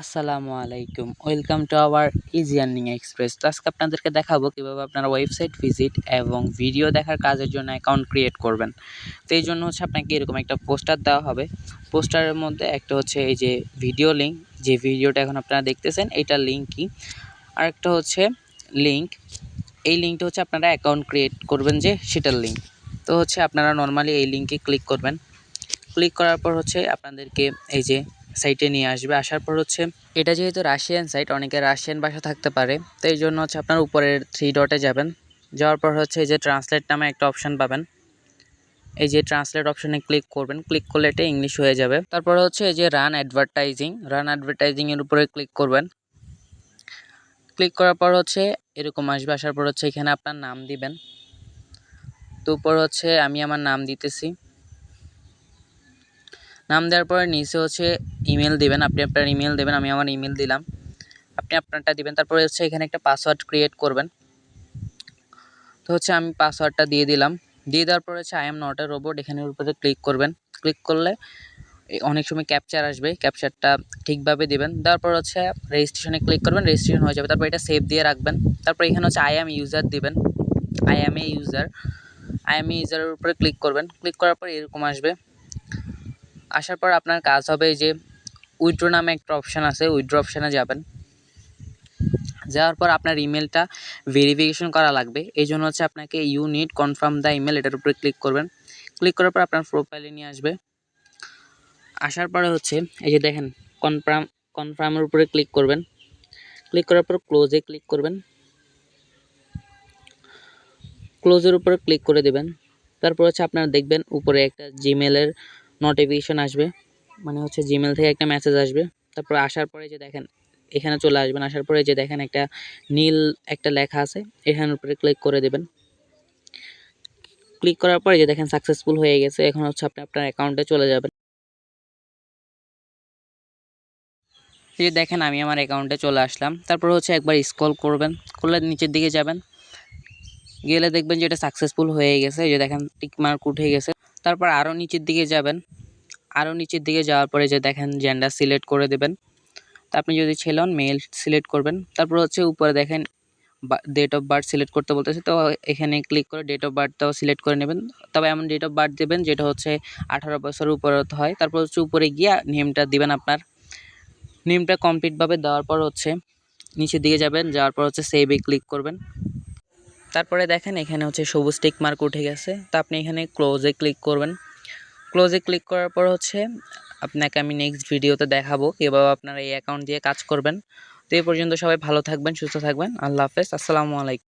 আসসালামু আলাইকুম। Welcome to our easy earning express তো আজকে আপনাদেরকে দেখাবো কীভাবে আপনারা ওয়েবসাইট ভিজিট এবং ভিডিও দেখার কাজের জন্য অ্যাকাউন্ট ক্রিয়েট করবেন। তো এই জন্য হচ্ছে আপনাকে এরকম একটা পোস্টার দেওয়া হবে। পোস্টারের মধ্যে একটা হচ্ছে এই যে ভিডিও লিঙ্ক যে ভিডিওটা এখন আপনারা দেখতেছেন এইটার লিঙ্ক কি আরেকটা হচ্ছে লিঙ্ক এই লিঙ্কটা হচ্ছে আপনারা অ্যাকাউন্ট ক্রিয়েট করবেন যে সেটার লিঙ্ক তো হচ্ছে আপনারা নর্মালি এই লিঙ্কে ক্লিক করবেন। ক্লিক করার পর হচ্ছে আপনাদেরকে এই যে সাইটে নিয়ে আসবে। আসার পর হচ্ছে, এটা যেহেতু রাশিয়ান সাইট অনেকে রাশিয়ান ভাষা থাকতে পারে। তো এই জন্য হচ্ছে আপনার উপরের থ্রি ডটে যাবেন। যাওয়ার পর হচ্ছে এই যে ট্রান্সলেট নামে একটা অপশান পাবেন। এই যে ট্রান্সলেট অপশানে ক্লিক করবেন। ক্লিক করলে এটা ইংলিশ হয়ে যাবে। তারপর হচ্ছে এই যে রান অ্যাডভার্টাইজিং রান অ্যাডভার্টাইজিংয়ের উপরে ক্লিক করবেন। ক্লিক করার পর হচ্ছে এরকম আসবে। আসার পর হচ্ছে এখানে আপনার নাম দিবেন। তো উপর হচ্ছে আমি আমার নাম দিতেছি। নাম দেওয়ার পরে নিচে হচ্ছে ইমেল দিবেন, আপনি আপনার ইমেল দেবেন, আমি আমার ইমেল দিলাম। আপনি আপনারটা দিবেন, তারপরে হচ্ছে এখানে একটা পাসওয়ার্ড ক্রিয়েট করবেন। তো হচ্ছে আমি পাসওয়ার্ডটা দিয়ে দিলাম। দিয়ে দেওয়ার পরে হচ্ছে I am not a robot এখানের উপরে ক্লিক করবেন। ক্লিক করলে অনেক সময় ক্যাপচার আসবে ক্যাপচারটা ঠিকভাবে দিবেন। তারপর হচ্ছে রেজিস্ট্রেশনে ক্লিক করবেন রেজিস্ট্রেশন হয়ে যাবে, তারপর এটা সেভ দিয়ে রাখবেন। তারপর এখানে হচ্ছে আই এম ইউজার দিবেন। I am a user I am a ইউজারের উপরে ক্লিক করবেন। ক্লিক করার পর এরকম আসবে। আসার পর আপনার কাজ হবে যে উইড্রো নামে একটা অপশান আছে উইড্রো অপশানে যাবেন। যাওয়ার পর আপনার ইমেলটা ভেরিফিকেশন করা লাগবে। এই জন্য হচ্ছে আপনাকে ইউনিট কনফার্ম দ্য ইমেল এটার উপরে ক্লিক করবেন। ক্লিক করার পর আপনার প্রোফাইলে নিয়ে আসবে। আসার পরে হচ্ছে, এই যে দেখেন কনফার্ম কনফার্মের উপরে ক্লিক করবেন। ক্লিক করার পর ক্লোজে ক্লিক করবেন। ক্লোজের উপরে ক্লিক করে দেবেন। তারপর হচ্ছে আপনারা দেখবেন উপরে একটা জিমেলের নোটিফিকেশন আসবে। মানে হচ্ছে জিমেল থেকে একটা মেসেজ আসবে। তারপর আসার পরে যে দেখেন, এখানে চলে আসবেন, আসার পরে যে দেখেন একটা নীল একটা লেখা আছে, এখানের উপরে ক্লিক করে দেবেন। ক্লিক করার পরে যে দেখেন সাকসেসফুল হয়ে গেছে, এখন হচ্ছে আপনি আপনার অ্যাকাউন্টে চলে যাবেন। এই দেখেন আমি আমার অ্যাকাউন্টে চলে আসলাম। তারপর হচ্ছে একবার স্ক্রল করবেন করলে নিচের দিকে যাবেন। গেলে দেখবেন যে এটা সাকসেসফুল হয়ে গেছে। যে দেখেন টিক মার্ক উঠে গেছে। তারপর আরও নিচের দিকে যাবেন। আরও নিচের দিকে যাওয়ার পরে যে দেখেন জেন্ডার সিলেক্ট করে দেবেন। তা আপনি যদি ছেলে হন মেল সিলেক্ট করবেন। তারপর হচ্ছে উপরে দেখেন ডেট অফ বার্থ সিলেক্ট করতে বলতেছে। তো এখানে ক্লিক করে ডেট অফ বার্থটাও সিলেক্ট করে নেবেন। তবে এমন ডেট অফ বার্থ দেবেন যেটা হচ্ছে আঠারো বছর উপরে হয়। তারপর হচ্ছে উপরে গিয়ে নেমটা দিবেন আপনার। নেমটা কমপ্লিটভাবে দেওয়ার পর হচ্ছে নিচের দিকে যাবেন। যাওয়ার পর হচ্ছে সেভে ক্লিক করবেন। তারপরে দেখেন এখানে হচ্ছে সবুজ টিক মার্ক উঠে গেছে। তো আপনি এখানে ক্লোজে ক্লিক করবেন। ক্লোজে ক্লিক করার পর হচ্ছে আপনাকে আমি নেক্সট ভিডিওতে দেখাবো কীভাবে আপনারা এই অ্যাকাউন্ট দিয়ে কাজ করবেন। তো এই পর্যন্ত সবাই ভালো থাকবেন, সুস্থ থাকবেন। আল্লাহ হাফেজ। আসসালামু আলাইকুম।